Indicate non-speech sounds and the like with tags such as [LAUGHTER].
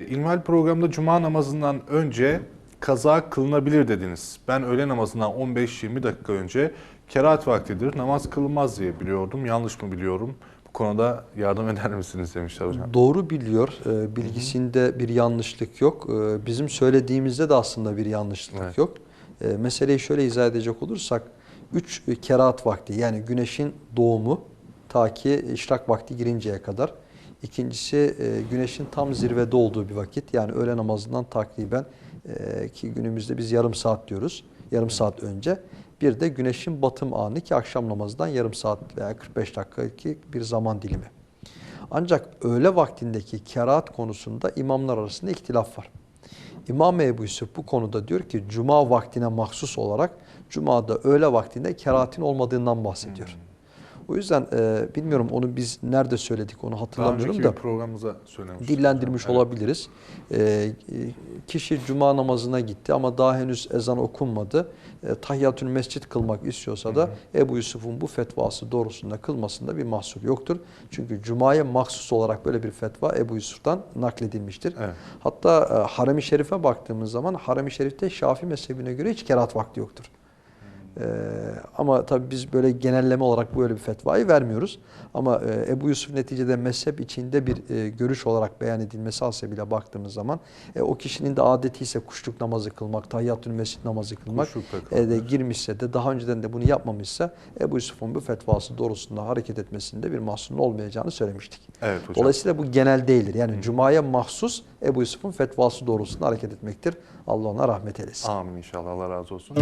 İlmihal programda cuma namazından önce kaza kılınabilir dediniz. Ben öğle namazından 15-20 dakika önce kerahat vaktidir namaz kılmaz diye biliyordum. Yanlış mı biliyorum? Bu konuda yardım [LAUGHS] eder misiniz demişler hocam. Doğru biliyor. Ee, bilgisinde bir yanlışlık yok. Ee, bizim söylediğimizde de aslında bir yanlışlık evet. yok. Ee, meseleyi şöyle izah edecek olursak, 3 kerahat vakti yani güneşin doğumu, ta ki işrak vakti girinceye kadar. İkincisi e, güneşin tam zirvede olduğu bir vakit yani öğle namazından takriben e, ki günümüzde biz yarım saat diyoruz. Yarım saat önce. Bir de güneşin batım anı ki akşam namazından yarım saat veya 45 dakikaki bir zaman dilimi. Ancak öğle vaktindeki kerahat konusunda imamlar arasında ihtilaf var. İmam Ebu Yusuf bu konuda diyor ki cuma vaktine mahsus olarak cumada öğle vaktinde kerahatin olmadığından bahsediyor. O yüzden e, bilmiyorum onu biz nerede söyledik onu hatırlamıyorum da programımıza söylemiştik. dillendirmiş hocam. Olabiliriz. Ee, e, kişi cuma namazına gitti ama daha henüz ezan okunmadı. E, tahiyyatül mescit kılmak istiyorsa da Ebu Yusuf'un bu fetvası doğrusunda kılmasında bir mahsur yoktur. Çünkü cumaya mahsus olarak böyle bir fetva Ebu Yusuf'tan nakledilmiştir. Evet. Hatta e, Harem-i Şerif'e baktığımız zaman Harem-i Şerif'te Şafii mezhebine göre hiç kerahat vakti yoktur. Ee, ama tabii biz böyle genelleme olarak böyle bir fetvayı vermiyoruz. Ama e, Ebu Yusuf neticede mezhep içinde bir e, görüş olarak beyan edilmesi hasebiyle baktığımız zaman e, o kişinin de adeti ise kuşluk namazı kılmak, tahiyyatül mescid namazı kılmak e, de girmişse de daha önceden de bunu yapmamışsa Ebu Yusuf'un bu fetvası doğrusunda hareket etmesinde bir mahsurun olmayacağını söylemiştik. Evet hocam. Dolayısıyla bu genel değildir. Yani Cuma'ya mahsus Ebu Yusuf'un fetvası doğrusunda hareket etmektir. Allah ona rahmet eylesin. Amin inşallah. Allah razı olsun.